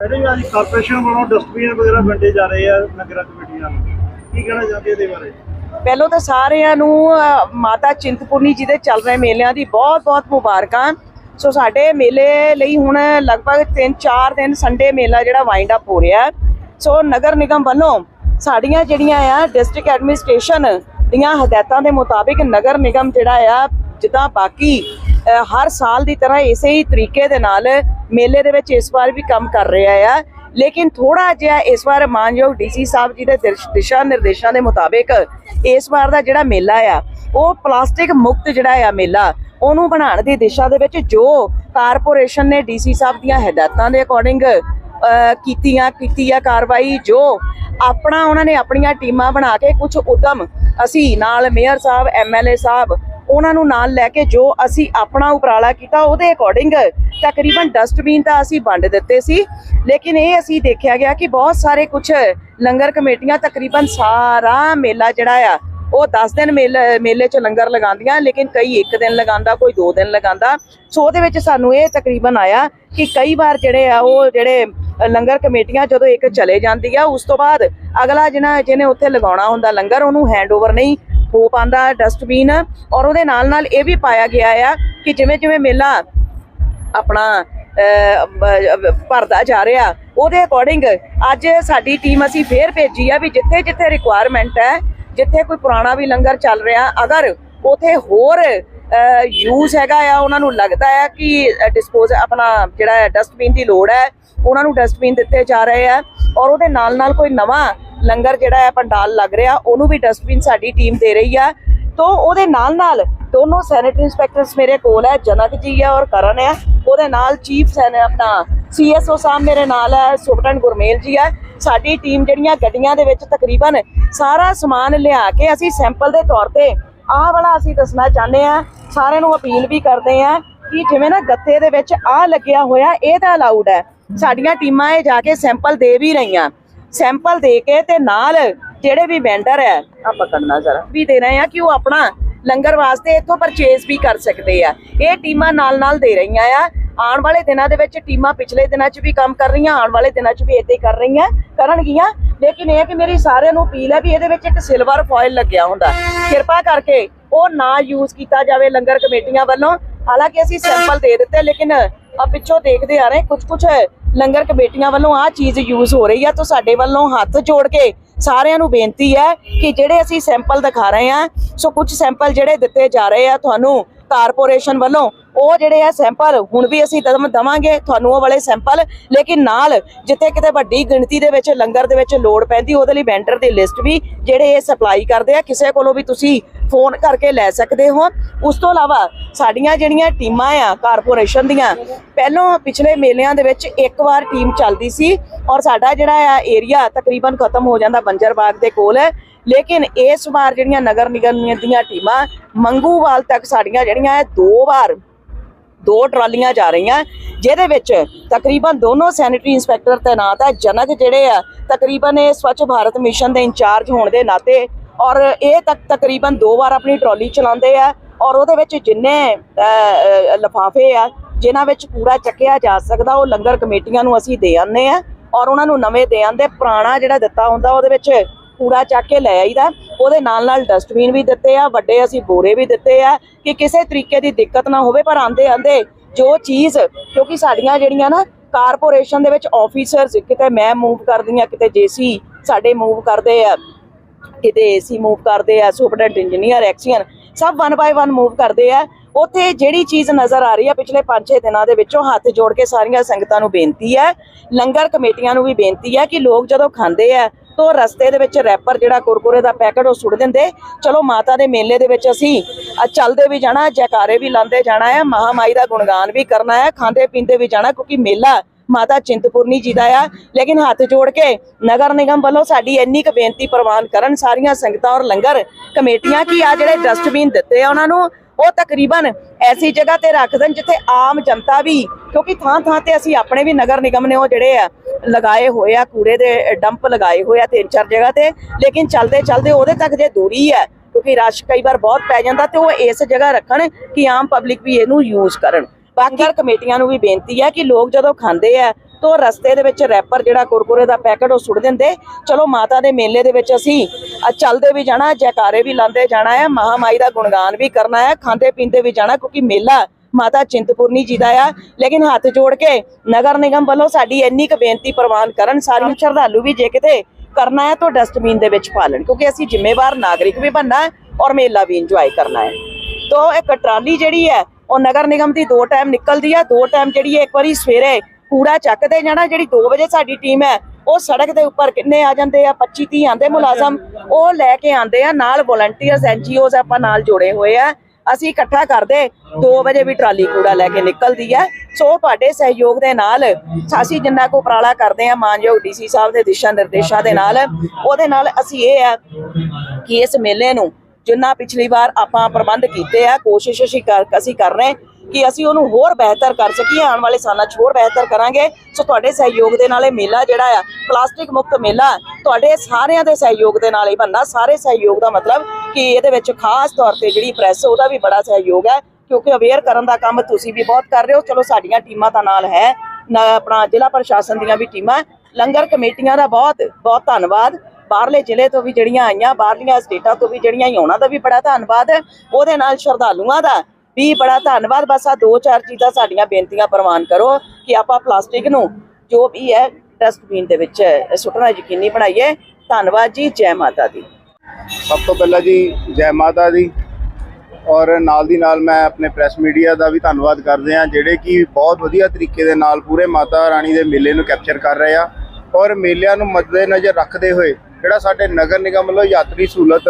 ਜਿਹੜੇ ਅੱਜ ਕਾਰਪੋਰੇਸ਼ਨ ਵੱਲੋਂ ਡਸਟਬਿਨ ਵਗੈਰਾ ਵੰਡੇ ਜਾ ਰਹੇ ਆ ਨਗਰ ਕਮੇਟੀਆਂ ਨੂੰ। ਕੀ ਕਹਿਣਾ ਚਾਹੁੰਦੇ ਇਹਦੇ ਬਾਰੇ? ਪਹਿਲੋਂ ਤਾਂ ਸਾਰਿਆਂ ਨੂੰ ਮਾਤਾ ਚਿੰਤਪੁਰਨੀ ਜੀ ਦੇ ਚੱਲ ਰਹੇ ਮੇਲਿਆਂ ਦੀ ਬਹੁਤ-ਬਹੁਤ ਮੁਬਾਰਕਾਂ। ਸੋ ਸਾਡੇ ਮੇਲੇ ਲਈ ਹੁਣ ਲਗਭਗ 3-4 ਦਿਨ ਸੰਡੇ ਮੇਲਾ ਜਿਹੜਾ ਵਾਈਂਡ ਅਪ ਹੋ ਰਿਹਾ। ਸੋ ਨਗਰ ਨਿਗਮ ਵੱਲੋਂ ਸਾਡੀਆਂ ਜਿਹੜੀਆਂ ਆ ਡਿਸਟ੍ਰਿਕਟ ਐਡਮਿਨਿਸਟ੍ਰੇਸ਼ਨ ਦੀਆਂ ਹਦਾਇਤਾਂ ਦੇ ਮੁਤਾਬਿਕ ਨਗਰ ਨਿਗਮ ਜਿਹੜਾ ਆ, ਜਿੱਦਾਂ ਬਾਕੀ ਹਰ ਸਾਲ ਦੀ ਤਰ੍ਹਾਂ ਇਸੇ ਹੀ ਤਰੀਕੇ ਦੇ ਨਾਲ ਮੇਲੇ ਦੇ ਵਿੱਚ ਇਸ ਵਾਰ ਵੀ ਕੰਮ ਕਰ ਰਿਹਾ ਆ। ਲੇਕਿਨ ਥੋੜਾ ਜਿਹਾ ਇਸ ਵਾਰ ਮਾਨਯੋਗ ਡੀਸੀ ਸਾਹਿਬ ਜੀ ਦੇ ਦਿਸ਼ਾ ਨਿਰਦੇਸ਼ਾਂ ਦੇ ਮੁਤਾਬਿਕ ਇਸ ਵਾਰ ਦਾ ਜਿਹੜਾ ਮੇਲਾ ਆ, ਉਹ ਪਲਾਸਟਿਕ ਮੁਕਤ ਜਿਹੜਾ ਆ ਮੇਲਾ, ਉਹਨੂੰ ਬਣਾਉਣ ਦੀ ਦਿਸ਼ਾ ਦੇ ਵਿੱਚ ਜੋ ਕਾਰਪੋਰੇਸ਼ਨ ਨੇ ਡੀਸੀ ਸਾਹਿਬ ਦੀਆਂ ਹਦਾਇਤਾਂ ਦੇ ਅਕੋਰਡਿੰਗ ਕੀਤੀਆਂ ਕੀਤੀ ਆ ਕਾਰਵਾਈ, ਜੋ ਆਪਣਾ ਉਹਨਾਂ ਨੇ ਆਪਣੀਆਂ ਟੀਮਾਂ ਬਣਾ ਕੇ ਕੁਝ ਉਦਮ ਅਸੀਂ ਨਾਲ ਮੇਅਰ ਸਾਹਿਬ ਐਮਐਲਏ ਸਾਹਿਬ ਉਹਨਾਂ ਨੂੰ ਨਾਲ ਲੈ ਕੇ ਜੋ ਅਸੀਂ ਆਪਣਾ ਉਪਰਾਲਾ ਕੀਤਾ, ਉਹਦੇ ਅਕੋਰਡਿੰਗ ਤਕਰੀਬਨ ਡਸਟਬਿਨ ਤਾਂ ਅਸੀਂ ਵੰਡ ਦਿੱਤੇ ਸੀ। ਲੇਕਿਨ ਇਹ ਅਸੀਂ ਦੇਖਿਆ ਗਿਆ ਕਿ ਬਹੁਤ ਸਾਰੇ ਕੁਝ ਲੰਗਰ ਕਮੇਟੀਆਂ ਤਕਰੀਬਨ ਸਾਰਾ ਮੇਲਾ ਜਿਹੜਾ ਆ, ਉਹ 10 ਦਿਨ ਮੇਲੇ ਮੇਲੇ 'ਚ ਲੰਗਰ ਲਗਾਉਂਦੀਆਂ, ਲੇਕਿਨ ਕਈ ਇੱਕ ਦਿਨ ਲਗਾਉਂਦਾ, ਕੋਈ ਦੋ ਦਿਨ ਲਗਾਉਂਦਾ। ਸੋ ਉਹਦੇ ਵਿੱਚ ਸਾਨੂੰ ਇਹ ਤਕਰੀਬਨ ਆਇਆ ਕਿ ਕਈ ਵਾਰ ਜਿਹੜੇ ਆ, ਉਹ ਜਿਹੜੇ ਲੰਗਰ ਕਮੇਟੀਆਂ ਜਦੋਂ ਇੱਕ ਚਲੇ ਜਾਂਦੀ ਆ, ਉਸ ਤੋਂ ਬਾਅਦ ਅਗਲਾ ਜਿਹਨਾਂ ਜਿਹਨੇ ਉੱਥੇ ਲਗਾਉਣਾ ਹੁੰਦਾ ਲੰਗਰ, ਉਹਨੂੰ ਹੈਂਡਓਵਰ ਨਹੀਂ ਹੋ ਪਾਉਂਦਾ ਡਸਟਬਿਨ ਔਰ ਉਹਦੇ ਨਾਲ ਨਾਲ ਇਹ ਵੀ ਪਾਇਆ ਗਿਆ ਆ ਕਿ ਜਿਵੇਂ ਜਿਵੇਂ ਮੇਲਾ ਆਪਣਾ ਭਰਦਾ ਜਾ ਰਿਹਾ, ਉਹਦੇ ਅਕੋਰਡਿੰਗ ਅੱਜ ਸਾਡੀ ਟੀਮ ਅਸੀਂ ਫੇਰ ਭੇਜੀ ਆ ਵੀ ਜਿੱਥੇ ਜਿੱਥੇ ਰਿਕੁਆਇਰਮੈਂਟ ਹੈ, ਜਿੱਥੇ ਕੋਈ ਪੁਰਾਣਾ ਵੀ ਲੰਗਰ ਚੱਲ ਰਿਹਾ, ਅਗਰ ਉਥੇ ਹੋਰ ਯੂਜ਼ ਹੈਗਾ ਆ, ਉਹਨਾਂ ਨੂੰ ਲੱਗਦਾ ਹੈ ਕਿ ਡਿਸਪੋਜ਼ ਆਪਣਾ ਜਿਹੜਾ ਡਸਟਬਿਨ ਦੀ ਲੋੜ ਹੈ, ਉਹਨਾਂ ਨੂੰ ਡਸਟਬਿਨ ਦਿੱਤੇ ਜਾ ਰਹੇ ਆ, ਔਰ ਉਹਦੇ ਨਾਲ ਨਾਲ ਕੋਈ ਨਵਾਂ ਲੰਗਰ ਜਿਹੜਾ ਹੈ ਪੰਡਾਲ ਲੱਗ ਰਿਹਾ, ਉਹਨੂੰ ਵੀ ਡਸਟਬਿਨ ਸਾਡੀ ਟੀਮ ਦੇ ਰਹੀ ਆ। ਤੋ ਉਹਦੇ ਨਾਲ ਨਾਲ ਦੋਨੋਂ ਸੈਨੇਟਰੀ ਇੰਸਪੈਕਟਰਸ ਮੇਰੇ ਕੋਲ ਹੈ, ਜਨਕ ਜੀ ਹੈ ਔਰ ਕਰਨ ਹੈ। ਉਹਦੇ ਨਾਲ ਚੀਫ ਸੈਨ, ਆਪਣਾ ਸੀਐਸਓ ਸਾਹਿਬ ਮੇਰੇ ਨਾਲ ਹੈ, ਸੁਪਰਡੈਂਟ ਗੁਰਮੇਲ ਜੀ ਹੈ। ਸਾਡੀ ਟੀਮ ਜਿਹੜੀਆਂ ਗੱਡੀਆਂ ਦੇ ਵਿੱਚ ਤਕਰੀਬਨ ਸਾਰਾ ਸਮਾਨ ਲਿਆ ਕੇ ਅਸੀਂ ਸੈਂਪਲ ਦੇ ਤੌਰ ਤੇ ਆਹ ਵਾਲਾ ਅਸੀਂ ਦੱਸਣਾ ਚਾਹੁੰਦੇ ਆ ਸਾਰਿਆਂ ਨੂੰ ਅਪੀਲ ਵੀ ਕਰਦੇ ਆ ਕਿ ਜਿਵੇਂ ਨਾ ਗੱਤੇ ਦੇ ਵਿੱਚ ਆਹ ਲੱਗਿਆ ਹੋਇਆ, ਇਹ ਤਾਂ ਅਲਾਉਡ ਹੈ। ਸਾਡੀਆਂ ਟੀਮਾਂ ਇਹ ਜਾ ਕੇ ਸੈਂਪਲ ਦੇ ਵੀ ਰਹੀਆਂ। ਸੈਂਪਲ ਦੇ ਕੇ ਤੇ ਨਾਲ ਜਿਹੜੇ ਵੀ ਵੈਂਡਰ ਹੈ ਆ ਪਕੜਨਾ ਜ਼ਰਾ ਵੀ ਦੇ ਰਹੇ ਆ ਕਿ ਉਹ ਆਪਣਾ ਲੰਗਰ ਵਾਸਤੇ ਇੱਥੋਂ ਪਰਚੇਸ ਵੀ ਕਰ ਸਕਦੇ ਆ। ਇਹ ਟੀਮਾਂ ਨਾਲ ਨਾਲ ਦੇ ਰਹੀਆਂ ਆ। ਆਉਣ ਵਾਲੇ ਦਿਨਾਂ ਦੇ ਵਿੱਚ ਟੀਮਾਂ ਪਿਛਲੇ ਦਿਨਾਂ 'ਚ ਵੀ ਕੰਮ ਕਰ ਰਹੀਆਂ, ਆਉਣ ਵਾਲੇ ਦਿਨਾਂ 'ਚ ਵੀ ਇਦਾਂ ਹੀ ਕਰ ਰਹੀਆਂ, ਕਰਨਗੀਆਂ। ਲੇਕਿਨ ਇਹ ਕਿ ਮੇਰੀ ਸਾਰਿਆਂ ਨੂੰ ਅਪੀਲ ਹੈ ਵੀ ਇਹਦੇ ਵਿੱਚ ਇੱਕ ਸਿਲਵਰ ਫੋਇਲ ਲੱਗਿਆ ਹੁੰਦਾ। ਕਿਰਪਾ ਕਰਕੇ ਉਹ ਨਾ ਯੂਜ਼ ਕੀਤਾ ਜਾਵੇ ਲੰਗਰ ਕਮੇਟੀਆਂ ਵੱਲੋਂ। ਹਾਲਾਂਕਿ ਅਸੀਂ ਸੈਂਪਲ ਦੇ ਦਿੱਤੇ, ਲੇਕਿਨ ਆ ਪਿੱਛੋਂ ਦੇਖਦੇ ਆ ਰਹੇ ਕੁਝ ਕੁਝ ਲੰਗਰ ਕਮੇਟੀਆਂ ਵੱਲੋਂ ਆ ਚੀਜ਼ ਯੂਜ਼ ਹੋ ਰਹੀ ਆ, ਤਾਂ ਸਾਡੇ ਵੱਲੋਂ ਹੱਥ ਜੋੜ ਕੇ ਸਾਰਿਆਂ ਨੂੰ ਬੇਨਤੀ ਹੈ ਕਿ ਜਿਹੜੇ ਅਸੀਂ ਸੈਂਪਲ ਦਿਖਾ ਰਹੇ ਆ ਸੋ ਕੁਝ ਸੈਂਪਲ ਜਿਹੜੇ ਦਿੱਤੇ ਜਾ ਰਹੇ ਆ ਤੁਹਾਨੂੰ ਕਾਰਪੋਰੇਸ਼ਨ ਵੱਲੋਂ ਉਹ ਜਿਹੜੇ ਆ ਸੈਂਪਲ, ਹੁਣ ਵੀ ਅਸੀਂ ਦਮ, ਦਵਾਂਗੇ, ਤੁਹਾਨੂੰ ਉਹ ਵਾਲੇ ਸੈਂਪਲ। ਲੇਕਿਨ ਨਾਲ ਜਿੱਥੇ ਕਿਤੇ ਵੱਡੀ ਗਿਣਤੀ ਦੇ ਵਿੱਚ, ਲੰਗਰ ਦੇ ਵਿੱਚ ਲੋੜ ਪੈਂਦੀ, ਉਹਦੇ ਲਈ ਵੈਂਡਰ ਦੀ ਲਿਸਟ ਵੀ ਜਿਹੜੇ ਇਹ ਸਪਲਾਈ ਕਰਦੇ ਆ, ਕਿਸੇ ਕੋਲੋਂ ਵੀ ਤੁਸੀਂ ਫੋਨ ਕਰਕੇ ਲੈ ਸਕਦੇ ਹੋ। ਉਸ ਤੋਂ ਇਲਾਵਾ ਸਾਡੀਆਂ ਜਿਹੜੀਆਂ ਟੀਮਾਂ ਆ ਕਾਰਪੋਰੇਸ਼ਨ ਦੀਆਂ, ਪਹਿਲੋਂ ਪਿਛਲੇ ਮੇਲਿਆਂ ਦੇ ਵਿੱਚ ਇੱਕ ਵਾਰ ਟੀਮ ਚੱਲਦੀ ਸੀ ਔਰ ਸਾਡਾ ਜਿਹੜਾ ਆ ਏਰੀਆ ਤਕਰੀਬਨ ਖਤਮ ਹੋ ਜਾਂਦਾ ਬੰਜਰ ਬਾਗ ਦੇ ਕੋਲ। ਹੈ ਲੇਕਿਨ ਇਸ ਵਾਰ ਜਿਹੜੀਆਂ ਨਗਰ ਨਿਗਮ ਦੀਆਂ ਟੀਮਾਂ, ਮੰਗੂਵਾਲ ਤੱਕ ਸਾਡੀਆਂ ਜਿਹੜੀਆਂ ਦੋ ਵਾਰ ਦੋ ਟਰਾਲੀਆਂ ਜਾ ਰਹੀਆਂ, ਜਿਹਦੇ ਵਿੱਚ ਤਕਰੀਬਨ ਦੋਨੋਂ ਸੈਨੇਟਰੀ ਇੰਸਪੈਕਟਰ ਤੈਨਾਤ ਹੈ ਜਨਕ ਜਿਹੜੇ ਆ, ਤਕਰੀਬਨ ਇਹ ਸਵੱਛ ਭਾਰਤ ਮਿਸ਼ਨ ਦੇ ਇੰਚਾਰਜ ਹੋਣ ਦੇ ਨਾਤੇ, ਔਰ ਇਹ ਤੱਕ, ਤਕਰੀਬਨ ਦੋ ਵਾਰ ਆਪਣੀ ਟਰਾਲੀ ਚਲਾਉਂਦੇ ਆ, ਔਰ ਉਹਦੇ ਵਿੱਚ ਜਿੰਨੇ ਲਫਾਫੇ ਆ, ਜਿਨ੍ਹਾਂ ਵਿੱਚ ਪੂਰਾ ਚੱਕਿਆ ਜਾ ਸਕਦਾ, ਉਹ ਲੰਗਰ ਕਮੇਟੀਆਂ ਨੂੰ ਅਸੀਂ ਦੇ ਆਉਂਦੇ ਆ, ਔਰ ਉਹਨਾਂ ਨੂੰ ਨਵੇਂ ਦੇ ਆਂਦੇ ਪੁਰਾਣਾ ਜਿਹੜਾ ਦਿੱਤਾ ਹੁੰਦਾ, ਉਹਦੇ ਵਿੱਚ ਕੂੜਾ ਚੱਕ ਕੇ ਲੈ ਆਈਦਾ। ਉਹਦੇ ਨਾਲ ਨਾਲ ਡਸਟਬਿਨ ਵੀ ਦਿੱਤੇ ਆ, ਵੱਡੇ ਅਸੀਂ ਬੋਰੇ ਵੀ ਦਿੱਤੇ ਆ, ਕਿ ਕਿਸੇ ਤਰੀਕੇ ਦੀ ਦਿੱਕਤ ਨਾ ਹੋਵੇ, ਪਰ ਆਂਦੇ ਆਂਦੇ ਜੋ ਚੀਜ਼, ਕਿਉਂਕਿ ਸਾਡੀਆਂ ਜਿਹੜੀਆਂ ਨਾ ਕਾਰਪੋਰੇਸ਼ਨ ਦੇ ਵਿੱਚ ਆਫੀਸਰਸ ਕਿਤੇ ਮੈਂ ਮੂਵ ਕਰਦੀ ਆ ਕਿਤੇ ਜੇਸੀ ਸਾਡੇ ਮੂਵ ਕਰਦੇ ਆ, ਕਿਤੇ ਏਸੀ ਮੂਵ ਕਰਦੇ ਆ, ਸੁਪਰਡੈਂਟ ਇੰਜੀਨੀਅਰ, ਐਕਸੀਅਨ, ਸਭ ਵਨ ਬਾਈ ਵਨ ਮੂਵ ਕਰਦੇ ਆ। ਉੱਥੇ ਜਿਹੜੀ ਚੀਜ਼ ਨਜ਼ਰ ਆ ਰਹੀ ਆ ਪਿਛਲੇ 5-6 ਦਿਨਾਂ ਦੇ ਵਿੱਚੋਂ ਹੱਥ ਜੋੜ ਕੇ ਸਾਰੀਆਂ ਸੰਗਤਾਂ ਨੂੰ ਬੇਨਤੀ ਹੈ, ਲੰਗਰ ਕਮੇਟੀਆਂ ਨੂੰ ਵੀ ਬੇਨਤੀ ਹੈ ਕਿ ਲੋਕ ਜਦੋਂ ਖਾਂਦੇ ਆ ਤਾਂ ਰਸਤੇ ਦੇ ਵਿੱਚ ਰੈਪਰ ਜਿਹੜਾ ਕੁਰਕੁਰੇ ਦਾ ਪੈਕਟ ਉਹ ਸੁੱਟ ਦਿੰਦੇ। ਚਲੋ ਮਾਤਾ ਦੇ ਮੇਲੇ ਦੇ ਵਿੱਚ ਅਸੀਂ ਚੱਲਦੇ ਵੀ ਜਾਣਾ, ਜੈਕਾਰੇ ਵੀ ਲਾਉਂਦੇ ਜਾਣਾ ਹੈ ਮਹਾਮਾਈ ਦਾ ਗੁਣਗਾਨ ਵੀ ਕਰਨਾ ਹੈ ਖਾਂਦੇ ਪੀਂਦੇ ਵੀ ਜਾਣਾ ਕਿਉਂਕਿ ਮੇਲਾ ਮਾਤਾ ਚਿੰਤਪੁਰਨੀ ਜੀ ਦਾ ਆ। ਲੇਕਿਨ ਹੱਥ ਜੋੜ ਕੇ ਨਗਰ ਨਿਗਮ ਵੱਲੋਂ ਸਾਡੀ ਇੰਨੀ ਕੁ ਬੇਨਤੀ ਪ੍ਰਵਾਨ ਕਰਨ, ਸਾਰੀਆਂ ਸੰਗਤਾਂ ਔਰ ਲੰਗਰ ਕਮੇਟੀਆਂ ਕੀ ਆ ਜਿਹੜੇ ਡਸਟਬਿਨ ਦਿੱਤੇ ਆ ਉਹਨਾਂ ਨੂੰ ਉਹ ਤਕਰੀਬਨ ਐਸੀ ਜਗ੍ਹਾ ਤੇ ਰੱਖ ਦੇਣ ਜਿੱਥੇ ਆਮ ਜਨਤਾ ਵੀ ਕਿਉਂਕਿ ਥਾਂ ਥਾਂ ਤੇ ਅਸੀਂ ਆਪਣੇ ਵੀ ਨਗਰ ਨਿਗਮ ਨੇ ਉਹ ਜਿਹੜੇ ਆ ਲਗਾਏ ਹੋਏ ਆ ਕੂੜੇ ਦੇ ਡੰਪ ਲਗਾਏ ਹੋਏ ਆ ਤਿੰਨ ਚਾਰ ਜਗ੍ਹਾ ਤੇ ਲੇਕਿਨ ਚਲਦੇ ਚਲਦੇ ਉਹਦੇ ਤੱਕ ਜੇ ਦੂਰੀ ਹੈ ਕਿਉਂਕਿ ਰਸ਼ ਕਈ ਵਾਰ ਬਹੁਤ ਪੈ ਜਾਂਦਾ ਤੇ ਉਹ ਇਸ ਜਗ੍ਹਾ ਰੱਖਣ ਕਿ ਆਮ ਪਬਲਿਕ ਵੀ ਇਹਨੂੰ ਯੂਜ਼ ਕਰਨ। ਬਾਕੀ ਕਮੇਟੀਆਂ ਨੂੰ ਵੀ ਬੇਨਤੀ ਹੈ ਕਿ ਲੋਕ ਜਦੋਂ ਖਾਂਦੇ ਆ ਤੋ ਰਸਤੇ ਦੇ ਵਿੱਚ ਰੈਪਰ ਜਿਹੜਾ ਕੁਰਕੁਰੇ ਦਾ ਪੈਕਟ ਉਹ ਸੁੱਟ ਦਿੰਦੇ। ਚਲੋ ਮਾਤਾ ਦੇ ਮੇਲੇ ਦੇ ਵਿੱਚ ਅਸੀਂ ਚੱਲਦੇ ਵੀ ਜਾਣਾ, ਜੈਕਾਰੇ ਵੀ ਲਾਉਂਦੇ ਜਾਣਾ ਹੈ ਮਹਾਮਾਈ ਦਾ ਗੁਣਗਾਨ ਵੀ ਕਰਨਾ ਹੈ ਖਾਂਦੇ ਪੀਂਦੇ ਵੀ ਜਾਣਾ ਕਿਉਂਕਿ ਮੇਲਾ ਮਾਤਾ ਚਿੰਤਪੁਰਨੀ ਜੀ ਦਾ ਆ। ਲੇਕਿਨ ਹੱਥ ਜੋੜ ਕੇ ਨਗਰ ਨਿਗਮ ਵੱਲੋਂ ਸਾਡੀ ਇੰਨੀ ਕੁ ਬੇਨਤੀ ਪ੍ਰਵਾਨ ਕਰਨ ਸਾਰੇ ਸ਼ਰਧਾਲੂ ਵੀ ਜੇ ਕਿਤੇ ਕਰਨਾ ਹੈ ਤਾਂ ਡਸਟਬਿਨ ਦੇ ਵਿੱਚ ਪਾ ਲੈਣ, ਕਿਉਂਕਿ ਅਸੀਂ ਜ਼ਿੰਮੇਵਾਰ ਨਾਗਰਿਕ ਵੀ ਬਣਨਾ ਹੈ ਔਰ ਮੇਲਾ ਵੀ ਇੰਜੋਏ ਕਰਨਾ ਹੈ ਤੋ ਇੱਕ ਟਰਾਲੀ ਜਿਹੜੀ ਹੈ ਉਹ ਨਗਰ ਨਿਗਮ ਦੀ ਦੋ ਟਾਈਮ ਨਿਕਲਦੀ ਹੈ ਦੋ ਟਾਈਮ ਜਿਹੜੀ ਹੈ ਇੱਕ ਵਾਰੀ ਸਵੇਰੇ ਕੂੜਾ ਚੱਕਦੇ ਜਾਣਾ ਜਿਹੜੀ 2 ਵਜੇ ਸਾਡੀ ਟੀਮ ਹੈ ਉਹ ਸੜਕ ਦੇ ਉੱਪਰ ਕਿੰਨੇ ਆ ਜਾਂਦੇ ਆ 25 30 ਆਂਦੇ ਮੁਲਾਜ਼ਮ ਉਹ ਲੈ ਕੇ ਆਂਦੇ ਆ ਨਾਲ ਵੋਲੰਟੀਅਰਸ ਐਨਜੀਓਜ਼ ਆਪਾਂ ਨਾਲ ਜੁੜੇ ਹੋਏ ਆ। ਅਸੀਂ ਇਕੱਠਾ ਕਰਦੇ 2 ਵਜੇ ਵੀ ਟਰਾਲੀ ਕੂੜਾ ਲੈ ਕੇ ਨਿਕਲਦੀ ਹੈ। ਸੋ ਤੁਹਾਡੇ ਸਹਿਯੋਗ ਦੇ ਨਾਲ ਅਸੀਂ ਜਿੰਨਾ ਕੋ ਉਪਰਾਲਾ ਕਰਦੇ ਆ ਮਾਨਯੋਗ ਡੀਸੀ ਸਾਹਿਬ ਦੇ ਦਿਸ਼ਾ ਨਿਰਦੇਸ਼ਾਂ ਦੇ ਨਾਲ ਉਹਦੇ ਨਾਲ ਅਸੀਂ ਇਹ ਆ ਕਿ ਇਸ ਮੇਲੇ ਨੂੰ ਜਿੰਨਾ ਪਿਛਲੀ ਵਾਰ ਆਪਾਂ ਪ੍ਰਬੰਧ ਕੀਤੇ ਆ, ਕੋਸ਼ਿਸ਼ ਅਸੀਂ ਕਰ ਅਸੀਂ ਕਰ ਰਹੇ ਕਿ ਅਸੀਂ ਉਹਨੂੰ ਹੋਰ ਬਿਹਤਰ ਕਰ ਸਕੀਏ, ਆਉਣ ਵਾਲੇ ਸਾਲਾਂ 'ਚ ਹੋਰ ਬਿਹਤਰ ਕਰਾਂਗੇ। ਸੋ ਤੁਹਾਡੇ ਸਹਿਯੋਗ ਦੇ ਨਾਲ ਇਹ ਮੇਲਾ ਜਿਹੜਾ ਆ, ਪਲਾਸਟਿਕ ਮੁਕਤ ਮੇਲਾ, ਤੁਹਾਡੇ ਸਾਰਿਆਂ ਦੇ ਸਹਿਯੋਗ ਦੇ ਨਾਲ ਹੀ ਬਣਨਾ। ਸਾਰੇ ਸਹਿਯੋਗ ਦਾ ਮਤਲਬ ਕਿ ਇਹਦੇ ਵਿੱਚ ਖਾਸ ਤੌਰ ਤੇ ਜਿਹੜੀ ਪ੍ਰੈਸ, ਉਹਦਾ ਵੀ ਬੜਾ ਸਹਿਯੋਗ ਹੈ, ਕਿਉਂਕਿ ਅਵੇਅਰ ਕਰਨ ਦਾ ਕੰਮ ਤੁਸੀਂ ਵੀ ਬਹੁਤ ਕਰ ਰਹੇ ਹੋ। ਚਲੋ, ਸਾਡੀਆਂ ਟੀਮਾਂ ਤਾਂ ਨਾਲ ਹੈ, ਨਾ, ਆਪਣਾ ਜ਼ਿਲ੍ਹਾ ਪ੍ਰਸ਼ਾਸਨ ਦੀਆਂ ਵੀ ਟੀਮਾਂ। ਲੰਗਰ ਕਮੇਟੀਆਂ ਦਾ ਬਹੁਤ ਬਹੁਤ ਧੰਨਵਾਦ। ਬਾਹਰਲੇ ਜ਼ਿਲ੍ਹੇ ਤੋਂ ਵੀ ਜਿਹੜੀਆਂ ਆਈਆਂ, ਬਾਹਰਲੀਆਂ ਸਟੇਟਾਂ ਤੋਂ ਵੀ ਜਿਹੜੀਆਂ ਆਈਆਂ, ਉਹਨਾਂ ਦਾ ਵੀ ਬੜਾ ਧੰਨਵਾਦ। ਉਹਦੇ ਨਾਲ ਸ਼ਰਧਾਲੂਆਂ ਦਾ ਵੀ ਬੜਾ ਧੰਨਵਾਦ। ਬਸ ਆ ਦੋ ਚਾਰ ਚੀਜ਼ਾਂ ਸਾਡੀਆਂ ਬੇਨਤੀਆਂ ਪ੍ਰਵਾਨ ਕਰੋ ਕਿ ਆਪਾਂ ਪਲਾਸਟਿਕ ਨੂੰ ਜੋ ਵੀ ਹੈ, ਡਸਟਬਿਨ ਦੇ ਵਿੱਚ ਸੁੱਟਣਾ ਯਕੀਨੀ ਬਣਾਈਏ। ਧੰਨਵਾਦ ਜੀ, ਜੈ ਮਾਤਾ ਦੀ। ਸਭ ਤੋਂ ਪਹਿਲਾਂ ਜੀ, ਜੈ ਮਾਤਾ ਦੀ। ਔਰ ਨਾਲ ਦੀ ਨਾਲ ਮੈਂ ਆਪਣੇ ਪ੍ਰੈਸ ਮੀਡੀਆ ਦਾ ਵੀ ਧੰਨਵਾਦ ਕਰਦੇ ਹਾਂ, ਜਿਹੜੇ ਕਿ ਬਹੁਤ ਵਧੀਆ ਤਰੀਕੇ ਦੇ ਨਾਲ ਪੂਰੇ ਮਾਤਾ ਰਾਣੀ ਦੇ ਮੇਲੇ ਨੂੰ ਕੈਪਚਰ ਕਰ ਰਹੇ ਆ। ਔਰ ਮੇਲਿਆਂ ਨੂੰ ਮੱਦੇਨਜ਼ਰ ਰੱਖਦੇ ਹੋਏ ਜਿਹੜਾ ਸਾਡੇ ਨਗਰ ਨਿਗਮ ਵੱਲੋਂ ਯਾਤਰੀ ਸਹੂਲਤ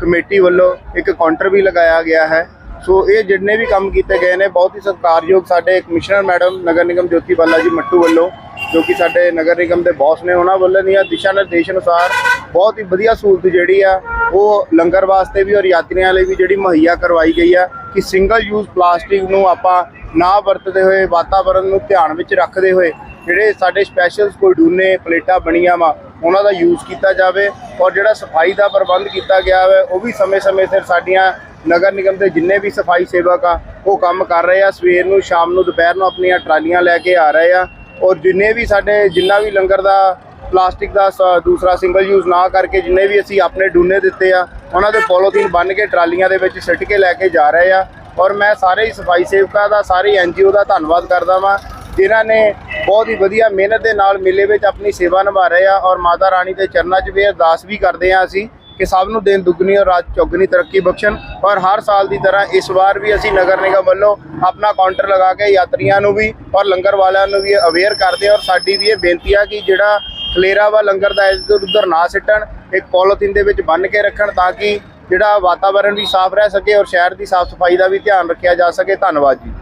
ਕਮੇਟੀ ਵੱਲੋਂ ਇੱਕ ਕਾਊਂਟਰ ਵੀ ਲਗਾਇਆ ਗਿਆ ਹੈ। ਸੋ ਇਹ ਜਿੰਨੇ ਵੀ ਕੰਮ ਕੀਤੇ ਗਏ ਨੇ, ਬਹੁਤ ਹੀ ਸਤਿਕਾਰਯੋਗ ਸਾਡੇ ਕਮਿਸ਼ਨਰ ਮੈਡਮ ਨਗਰ ਨਿਗਮ ਜੋਤੀ ਬਾਲਾ ਜੀ ਮੱਟੂ ਵੱਲੋਂ, ਜੋ ਕਿ ਸਾਡੇ ਨਗਰ ਨਿਗਮ ਦੇ ਬੌਸ ਨੇ, ਉਹਨਾਂ ਵੱਲੋਂ ਦੀਆਂ ਦਿਸ਼ਾ ਨਿਰਦੇਸ਼ ਅਨੁਸਾਰ ਬਹੁਤ ਹੀ ਵਧੀਆ ਸਹੂਲਤ ਜਿਹੜੀ ਆ, ਉਹ ਲੰਗਰ ਵਾਸਤੇ ਵੀ ਔਰ ਯਾਤਰੀਆਂ ਲਈ ਵੀ ਜਿਹੜੀ ਮੁਹੱਈਆ ਕਰਵਾਈ ਗਈ ਆ ਕਿ ਸਿੰਗਲ ਯੂਜ਼ ਪਲਾਸਟਿਕ ਨੂੰ ਆਪਾਂ ਨਾ ਵਰਤਦੇ ਹੋਏ ਵਾਤਾਵਰਣ ਨੂੰ ਧਿਆਨ ਵਿੱਚ ਰੱਖਦੇ ਹੋਏ, ਜਿਹੜੇ ਸਾਡੇ ਸਪੈਸ਼ਲ ਕੋਈ ਡੂਨੇ ਪਲੇਟਾਂ ਬਣੀਆਂ ਵਾ ਉਹਨਾਂ ਦਾ ਯੂਜ਼ ਕੀਤਾ ਜਾਵੇ ਔਰ ਜਿਹੜਾ ਸਫ਼ਾਈ ਦਾ ਪ੍ਰਬੰਧ ਕੀਤਾ ਗਿਆ ਹੈ ਉਹ ਵੀ ਸਮੇਂ-ਸਮੇਂ ਸਿਰ ਸਾਡੀਆਂ ਨਗਰ ਨਿਗਮ ਦੇ ਜਿੰਨੇ ਵੀ ਸਫ਼ਾਈ ਸੇਵਕ ਆ, ਉਹ ਕੰਮ ਕਰ ਰਹੇ ਆ। ਸਵੇਰ ਨੂੰ, ਸ਼ਾਮ ਨੂੰ, ਦੁਪਹਿਰ ਨੂੰ ਆਪਣੀਆਂ ਟਰਾਲੀਆਂ ਲੈ ਕੇ ਆ ਰਹੇ ਆ ਔਰ ਜਿੰਨੇ ਵੀ ਸਾਡੇ, ਜਿੰਨਾ ਵੀ ਲੰਗਰ ਦਾ, ਪਲਾਸਟਿਕ ਦਾ ਸ- ਦੂਸਰਾ ਸਿੰਗਲ ਯੂਜ਼ ਨਾ ਕਰਕੇ ਜਿੰਨੇ ਵੀ ਅਸੀਂ ਆਪਣੇ ਡੂਨੇ ਦਿੱਤੇ ਆ, ਉਹਨਾਂ ਦੇ ਪੋਲੋਥੀਨ ਬੰਨ ਕੇ ਟਰਾਲੀਆਂ ਦੇ ਵਿੱਚ ਸਿੱਟ ਕੇ ਲੈ ਕੇ ਜਾ ਰਹੇ ਆ। ਔਰ ਮੈਂ ਸਾਰੇ ਹੀ ਸਫ਼ਾਈ ਸੇਵਕਾਂ ਦਾ, ਸਾਰੇ ਐਨਜੀਓ ਦਾ ਧੰਨਵਾਦ ਕਰਦਾ ਵਾਂ, ਜਿਨ੍ਹਾਂ ਨੇ ਬਹੁਤ ਹੀ ਵਧੀਆ ਮਿਹਨਤ ਦੇ ਨਾਲ ਮੇਲੇ ਵਿੱਚ ਆਪਣੀ ਸੇਵਾ ਨਿਭਾ ਰਹੇ ਆ ਔਰ ਮਾਤਾ ਰਾਣੀ ਦੇ ਚਰਨਾਂ 'ਚ ਵੀ ਅਰਦਾਸ ਵੀ ਕਰਦੇ ਆ ਅਸੀਂ ਕਿ ਸਭ ਨੂੰ ਦਿਨ ਦੁੱਗਣੀ ਔਰ ਰਾਤ ਚੌਗਣੀ ਤਰੱਕੀ ਬਖਸ਼ਣ ਔਰ ਹਰ ਸਾਲ ਦੀ ਤਰ੍ਹਾਂ ਇਸ ਵਾਰ ਵੀ ਅਸੀਂ ਨਗਰ ਨਿਗਮ ਵੱਲੋਂ ਆਪਣਾ ਕਾਊਂਟਰ ਲਗਾ ਕੇ ਯਾਤਰੀਆਂ ਨੂੰ ਵੀ ਔਰ ਲੰਗਰ ਵਾਲਿਆਂ ਨੂੰ ਵੀ ਅਵੇਅਰ ਕਰਦੇ ਹਾਂ ਔਰ ਸਾਡੀ ਵੀ ਇਹ ਬੇਨਤੀ ਆ ਕਿ ਜਿਹੜਾ ਖਲੇਰਾ ਵਾ ਲੰਗਰ ਦਾ ਇੱਧਰ ਉੱਧਰ ਨਾ ਸਿੱਟਣ, ਇੱਕ ਪੋਲੀਥੀਨ ਦੇ ਵਿੱਚ ਬੰਨ੍ਹ ਕੇ ਰੱਖਣ ਤਾਂ ਕਿ ਜਿਹੜਾ ਵਾਤਾਵਰਣ ਵੀ ਸਾਫ਼ ਰਹਿ ਸਕੇ ਔਰ ਸ਼ਹਿਰ ਦੀ ਸਾਫ਼ ਸਫ਼ਾਈ ਦਾ ਵੀ ਧਿਆਨ ਰੱਖਿਆ ਜਾ ਸਕੇ। ਧੰਨਵਾਦ ਜੀ।